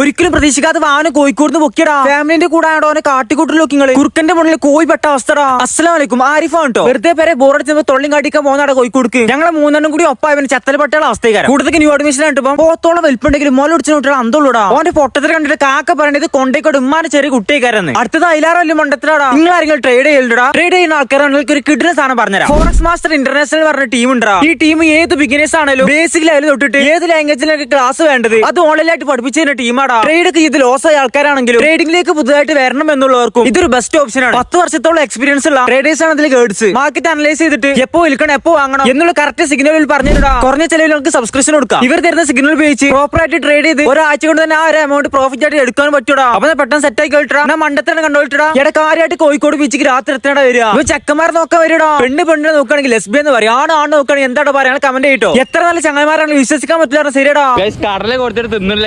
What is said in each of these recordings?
ഒരിക്കലും പ്രതീക്ഷിക്കാത്ത വാഹനം കോഴിക്കോട് നിന്ന് പൊക്കിയടാ. ഫാമിലിന്റെ കൂടെ ആണോ അവനെ കാട്ടിക്കൂട്ടിലൊക്കെ നിങ്ങൾ കുറുക്കന്റെ മുന്നിൽ കോഴി പെട്ട അവസ്ഥടാ. അസ്സലാം വലൈക്കും ആരിഫാണ് കേട്ടോ വെറുതെ പേരെ ബോറടിച്ചപ്പോ തൊള്ളിയും കാട്ടിക്കാൻ പോകുന്നടാ കോഴിക്കോടുക്ക്. ഞങ്ങളെ മൂന്നെണ്ണം കൂടി ഒപ്പം അവന് ചത്തല പട്ടയുള്ള അവസ്ഥക്കാരം കൂടുതൽ ന്യൂ അഡ്മിഷൻ ആയിട്ടിപ്പം പോത്തോളം വലിപ്പുണ്ടെങ്കിലും മോല ഒടിച്ചു വിട്ടാൽ അന്തോളൂടാ അവന്റെ പൊട്ടത്തിൽ കണ്ടിട്ട് കാക്ക പറയണത് കൊണ്ടേക്കോട് ഉമ്മാനെ ചെറിയ കുട്ടിയേക്കാരെന്ന്. അടുത്തത് അയിലാറോ വലിയ മണ്ടത്തിലാടാ നിങ്ങൾ ആരെങ്കിലും ട്രേഡ് ചെയ്യലുടാ ട്രേഡ് ചെയ്യുന്ന ആൾക്കാരെ ഒരു കിട്ടുന്ന സാധനം പറഞ്ഞുതരാം. ഫോറക്സ് മാസ്റ്റർ ഇന്റർനാഷണൽ പറഞ്ഞ ടീം ഉണ്ടാ ഈ ടീം ഏത് ബിഗിനേഴ്സ് ആണെങ്കിലും ബേസിക് ലെവലിൽ തൊട്ടിട്ട് ഏത് ലാംഗ്വേജിലൊക്കെ ക്ലാസ് വേണ്ടത്? അത് ഓൺലൈനായിട്ട് പഠിപ്പിച്ചു തരുന്ന ടീമാടാ ട്രേഡ് ഒക്കെ ഇത് ലോസ് ആയ ആൾക്കാരാണെങ്കിലും ട്രേഡിംഗിലേക്ക് പുതുതായിട്ട് വരണം എന്നുള്ളവർക്കും ഇതൊരു ബെസ്റ്റ് ഓപ്ഷൻ ആണ്. പത്ത് വർഷത്തോളം എക്സ്പീരിയൻസ് ഉള്ള ട്രേഡേഴ്സ് ആണ് ഇതിൽ ഗേഡ്സ് മാർക്കറ്റ് അനലൈസ് ചെയ്തിട്ട് എപ്പോ വിൽക്കണം എപ്പോ വാങ്ങണം എന്നുള്ള കറക്റ്റ് സിഗ്നലിൽ പറഞ്ഞിട്ടാ കുറഞ്ഞ ചെലവിൽ നമുക്ക് സബ്സ്ക്രിപ്ഷൻ കൊടുക്കാം. ഇവർ തരുന്ന സിഗ്നൽ ഉപയോഗിച്ച് പ്രോപ്പർ ആയിട്ട് ട്രേഡ് ചെയ്ത് ഒരാഴ്ച കൊണ്ട് തന്നെ ആ ഒരു എമൗണ്ട് പ്രോഫിറ്റ് ആയിട്ട് എടുക്കാൻ പറ്റൂടാ. അപ്പൊ പെട്ടെന്ന് സെറ്റ് ആക്കി കേട്ടാ ഞാൻ മണ്ടത്തന്നെ കണ്ടോട്ടാ ഇവിടെ കാര്യമായിട്ട് കോഴിക്കോട് ബീച്ചിക്ക് രാത്രി എത്തേണ്ട വരിക. ഇവ ചെക്കന്മാർ നോക്കാൻ വരിടാ പെണ്ണ് പെണ്ണിനെ നോക്കുകയാണെങ്കിൽ ലെസ്ബി എന്ന് പറയും. ആണ് ആണ് നോക്കുകയാണെങ്കിൽ എന്താണോ പറയാ? കമന്റ് ചെയ്തോ എത്ര നല്ല ചങ്ങന്മാരാണ് വിശ്വസിക്കാൻ പറ്റില്ല ശരിയടാ. കടലെ കൊടുത്തിട്ട് തിന്നില്ല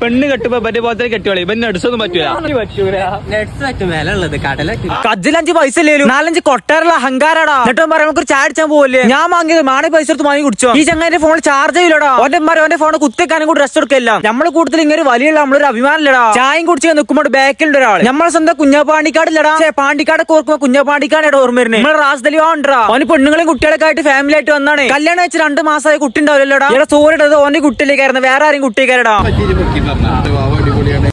പെണ്ണ് കെട്ടുമ്പോ പോലത്തെ പറ്റൂല. പൈസ ഇല്ലേലും? നാലഞ്ച് കൊട്ടാരുള്ള അഹങ്കാരാടാ. എന്നിട്ടും പറയാം നമുക്ക് ചായ അടിച്ചാൻ പോവല്ലേ? ഞാൻ വാങ്ങിയത് മാണി പൈസ എടുത്ത് വാങ്ങി കുടിച്ചോ? ഈ ചങ്ങാന്റെ ഫോണിൽ ചാർജ് ചെയ്യില്ലടാ ഓന്റെ മാറി ഓന്റെ ഫോൺ കുത്തിക്കാനും കൂടി റെസ്റ്റ് എടുക്കില്ല നമ്മൾ കൂടുതൽ ഇങ്ങനെ വലിയ നമ്മളൊരു അഭിമാനമില്ലടാ. ചായം കുടിച്ച് നിൽക്കുമ്പോൾ ബാക്കിലുണ്ട് ഒരാൾ നമ്മളെ സ്വന്തം കുഞ്ഞാപ്പാണ്ടിക്കാടില്ലടാ. പാണ്ടിക്കാട് ഓർക്കുമ്പോ കുഞ്ഞാപ്പാണ്ടിക്കാട് ഓർമ്മ വരുന്നത് നമ്മളെ റാസ്ദലി ഉണ്ടാ ഓന് പെണ്ണുങ്ങളും കുട്ടികളൊക്കെ ആയിട്ട് ഫാമിലി ആയിട്ട് വന്നാണ്. കല്യാണം വെച്ച് രണ്ട് മാസമായി കുട്ടി ഉണ്ടാവില്ലടാ ഇവിടെ സൂര്യടത് ഓന്റെ കുട്ടിയിലേക്കായിരുന്നു വേറെ ആരും കുട്ടിയേക്കാരടാ അടിപൊളിയാണ്